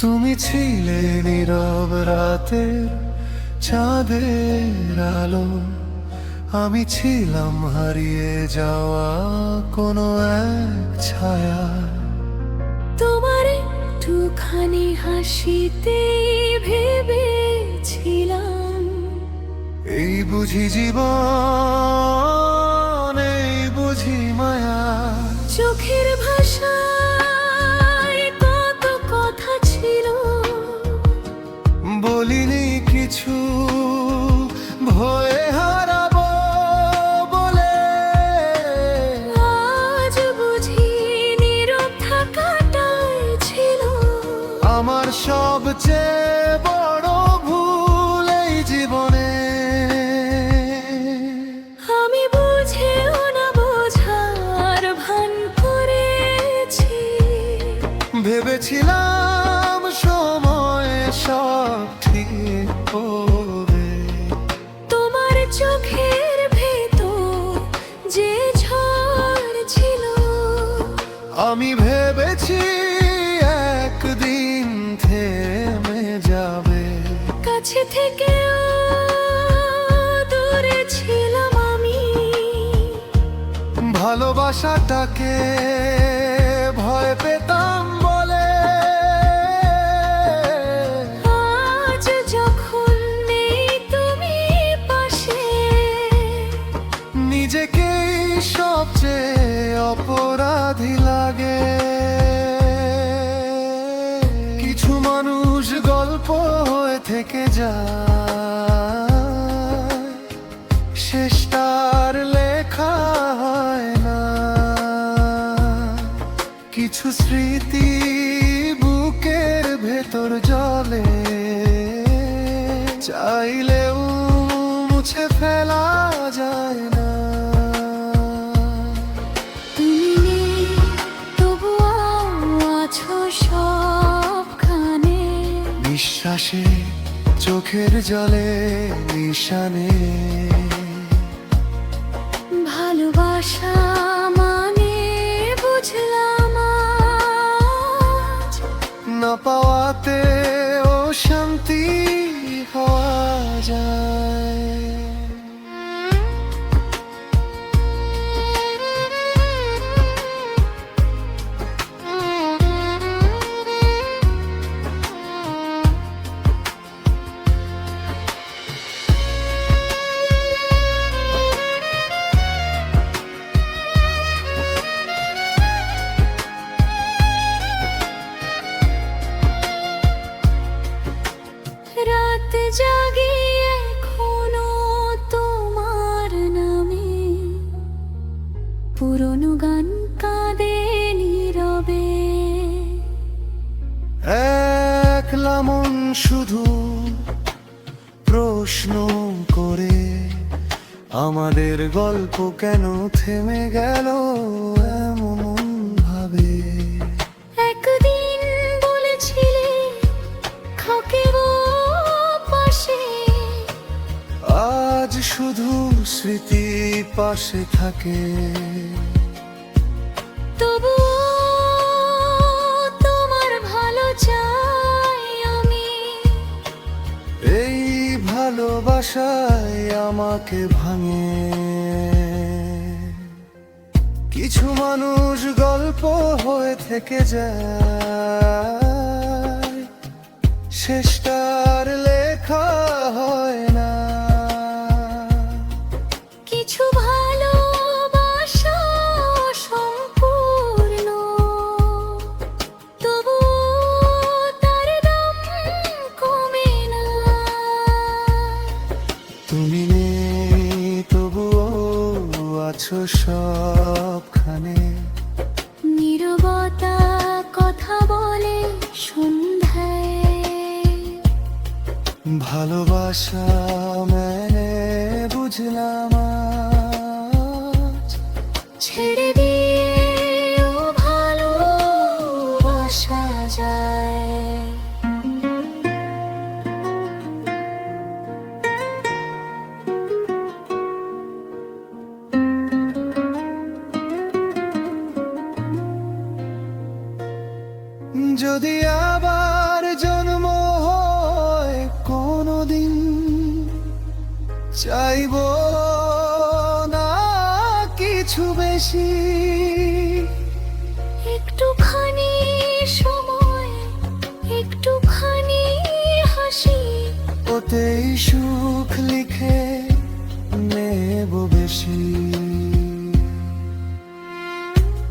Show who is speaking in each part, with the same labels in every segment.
Speaker 1: তুমি ছিলে নীরব রাতের চাঁদের আলো। আমি ছিলাম হারিয়ে যাওয়া কোনো এক ছায়া।
Speaker 2: তোমার একটুখানি হাসিতে ভেবেছিলাম।
Speaker 1: এই বুঝি জীবন এই বুঝি মায়া।
Speaker 2: চোখের ভাষায়
Speaker 1: সবচেয়ে বড় ভুল এই জীবনে।
Speaker 2: আমি বুঝেও না বোঝার ভান করেছি।
Speaker 1: ভেবেছিলাম সময় সব ঠিক হবে।
Speaker 2: তোমার চোখের ভেতর যে ঝড় ছিল।
Speaker 1: আমি ভেবেছি
Speaker 2: থেকেও দূরে ছিলাম আমি।
Speaker 1: ভালোবাসাটাকে ভয় পেতাম বলে।
Speaker 2: আজ যখন নেই তুমি পাশে।
Speaker 1: নিজেকেই সবচেয়ে অপরাধী লাগে। কিছু মানুষ গল্প হয়ে থেকে যায়। স্মৃতি বুকের ভেতর জলে। চাইলেও মুছে ফেলা যায় না। বিশ্বাসে চোখের জলে নিশানে।
Speaker 2: ভালোবাসা
Speaker 1: না পাওয়াতে ও শান্তি হওয়া যায়। শুধু প্রশ্ন করে আমাদের গল্প কেন থেমে গেল এমন ভাবে?
Speaker 2: একদিন বলেছিলে পাশে।
Speaker 1: আজ শুধু স্মৃতি পাশে থাকে।
Speaker 2: তবু
Speaker 1: ভালোবাসায় আমাকে ভাঙে। কিছু মানুষ গল্প হয়ে থেকে যায়। শেষটার লেখা হয় আছো সবখানে।
Speaker 2: নিরবতা কথা বলে সন্ধ্যায়।
Speaker 1: ভালোবাসা মানে বুঝলাম
Speaker 2: ছেড়ে
Speaker 1: চাইব না কিছু বেশি।
Speaker 2: একটুখানি সময় একটুখানি হাসি।
Speaker 1: ওতেই সুখ লিখে নেব বেশি।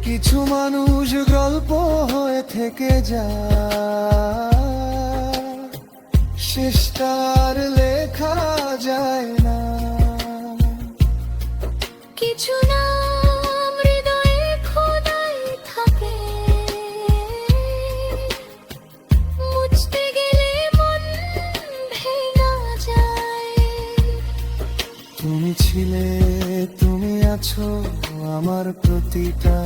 Speaker 1: কিছু মানুষ গল্প হয়ে থেকে যায়। শেষটার লেখা যায় না।
Speaker 2: কিছু যায়।
Speaker 1: তুমি ছিলে তুমি আছো আমার প্রতিটা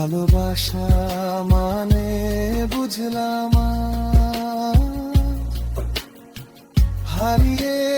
Speaker 1: ভালোবাসা মানে বুঝলাম হারিয়ে